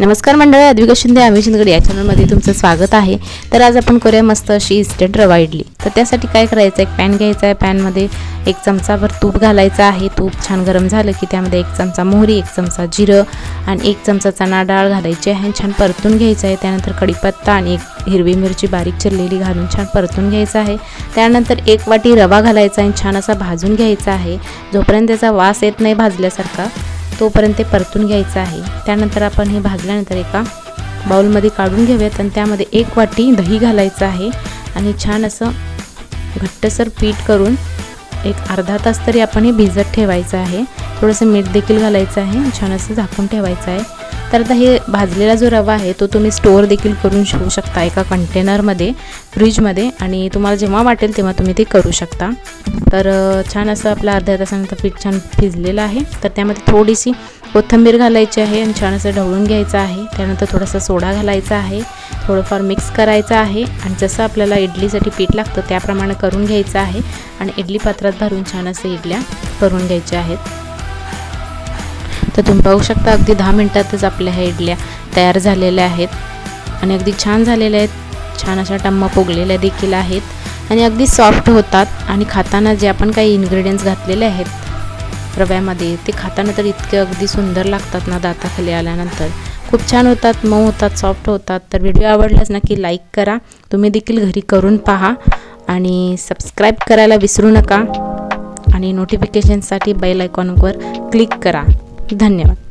नमस्कार मंडळी अद्विका शिंदे आम्ही शिंदगड या चॅनलमध्ये तुमचं स्वागत आहे. तर आज आपण करूया मस्त अशी इन्स्टंट रवा इडली तर त्यासाठी काय करायचं एक पॅन घ्यायचा आहे. पॅनमध्ये एक चमचाभर तूप घालायचं आहे. तूप छान गरम झालं की त्यामध्ये एक चमचा मोहरी एक चमचा जिरं आणि एक चमचा चणा डाळ घालायची आहे. आणि छान परतून घ्यायचं आहे. त्यानंतर कढीपत्ता आणि एक हिरवी मिरची बारीक चिरलेली घालून छान परतून घ्यायचं आहे. त्यानंतर एक वाटी रवा घालायचा आणि छान असा भाजून घ्यायचा आहे. जोपर्यंत त्याचा वास येत नाही भाजल्यासारखा तोपर्यंत ते परतून घ्यायचं आहे. त्यानंतर आपण हे भाजल्यानंतर एका बाउलमध्ये काढून घेऊयात आणि त्यामध्ये एक वाटी दही घालायचं आहे आणि छान असं घट्टसर पीठ करून एक अर्धा तास तरी आपण हे भिजत ठेवायचं आहे. थोडंसं मीठ देखील घालायचं आहे छान असं झाकून ठेवायचं आहे. तर आता हे भाजलेला जो रवा आहे तो तुम्ही स्टोअर देखील करून ठेवू शकता एका कंटेनरमध्ये फ्रीजमध्ये आणि तुम्हाला जेव्हा वाटेल तेव्हा तुम्ही ते करू शकता. तर छान असं आपलं अर्ध्या तासानंतर पीठ छान भिजलेलं आहे. तर त्यामध्ये थोडीशी कोथिंबीर घालायची आहे आणि छान असं ढवळून घ्यायचं आहे. त्यानंतर थोडासा सोडा घालायचा आहे. थोडंफार मिक्स करायचं आहे. आणि जसं आपल्याला इडलीसाठी पीठ लागतं त्याप्रमाणे करून घ्यायचं आहे. आणि इडली पात्रात भरून छान असं इडल्या करून घ्यायच्या आहेत. तर तुम्ही पाहू शकता अगदी दहा मिनटातच आपल्या ह्या इडल्या तयार झालेल्या आहेत. आणि अगदी छान झालेल्या आहेत. छान अशा टम्मा फुगलेल्या देखील आहेत. आणि अगदी सॉफ्ट होतात. आणि खाताना जे आपण काही इन्ग्रेडियंट्स घातलेले आहेत रव्यामध्ये ते खाताना तर इतके अगदी सुंदर लागतात ना दाताखाली आल्यानंतर. खूप छान होतात मऊ होतात सॉफ्ट होतात. तर व्हिडिओ आवडल्यास नक्की लाईक करा. तुम्ही देखील घरी करून पहा. आणि सबस्क्राईब करायला विसरू नका. आणि नोटिफिकेशनसाठी बेल आयकॉनवर क्लिक करा. धन्यवाद.